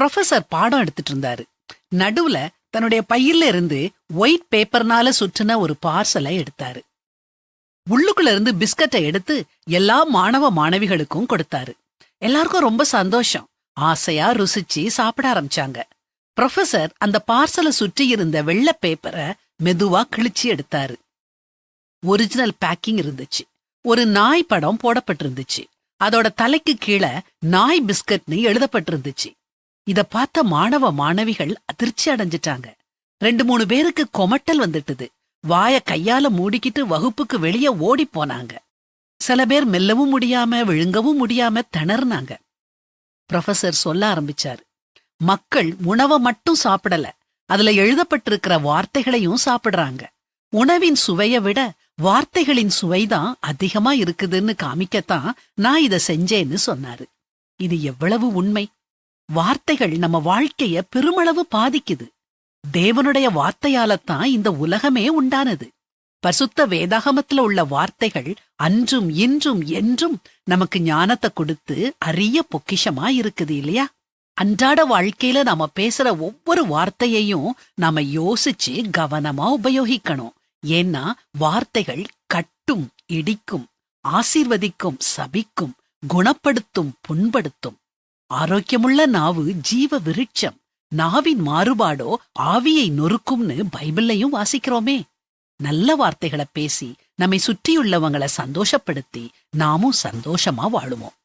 Professor பாடம் எடுத்துட்டு இருந்தாரு நடுவுல தன்னுடைய பையில இருந்து ஒயிட் பேப்பர்னால சுற்றின ஒரு பார்சலை எடுத்தாரு. உள்ளுக்குள்ள இருந்து பிஸ்கட்டை எடுத்து எல்லா மாணவ மாணவிகளுக்கும் கொடுத்தாரு. எல்லாருக்கும் ரொம்ப சந்தோஷம். ஆசையா ருசிச்சு சாப்பிட ஆரம்பிச்சாங்க. ப்ரொஃபசர் அந்த பார்சலை சுற்றி இருந்த வெள்ளை பேப்பரை மெதுவா கிழிச்சு எடுத்தாரு. ஒரிஜினல் பேக்கிங் இருந்துச்சு. ஒரு நாய் படம் போடப்பட்டிருந்துச்சு. அதோட தலைக்கு கீழே நாய் பிஸ்கட்னு எழுதப்பட்டிருந்துச்சு. இத பார்த்த மாணவ மாணவிகள் அதிர்ச்சி அடைஞ்சிட்டாங்க. ரெண்டு மூணு பேருக்கு கொமட்டல் வந்துட்டுது. வாய கையால மூடிக்கிட்டு வகுப்புக்கு வெளியே ஓடி போனாங்க. சில பேர் மெல்லவும் முடியாம விழுங்கவும் முடியாம திணறினாங்க. ப்ரொஃபசர் சொல்ல ஆரம்பிச்சாரு. மக்கள் உணவை மட்டும் சாப்பிடல. அதுல எழுதப்பட்டிருக்கிற வார்த்தைகளையும் சாப்பிடுறாங்க. உணவின் சுவைய விட வார்த்தைகளின் சுவைதான் அதிகமா இருக்குதுன்னு காமிக்கத்தான் நான் இத செஞ்சேன்னு சொன்னாரு. இது எவ்வளவு உண்மை? வார்த்தைகள் நம்ம வாழ்க்கைய பெருமளவு பாதிக்குது. தேவனுடைய வார்த்தையாலத்தான் இந்த உலகமே உண்டானது. பசுத்த வேதாகமத்துல உள்ள வார்த்தைகள் அன்றும் இன்றும் என்றும் நமக்கு ஞானத்தை கொடுத்து அரிய பொக்கிஷமா இருக்குது இல்லையா? அன்றாட வாழ்க்கையில நாம பேசுற ஒவ்வொரு வார்த்தையையும் நாம யோசிச்சு கவனமா உபயோகிக்கணும். ஏன்னா வார்த்தைகள் கட்டும் இடிக்கும் ஆசீர்வதிக்கும் சபிக்கும் குணப்படுத்தும் புண்படுத்தும். ஆரோக்கியமுள்ள நாவு ஜீவ விருட்சம். நாவின் மாறுபாடோ ஆவியை நொறுக்கும்னு பைபிள்லையும் வாசிக்கிறோமே. நல்ல வார்த்தைகளை பேசி நம்மை சுற்றியுள்ளவங்கள சந்தோஷப்படுத்தி நாமும் சந்தோஷமா வாழுவோம்.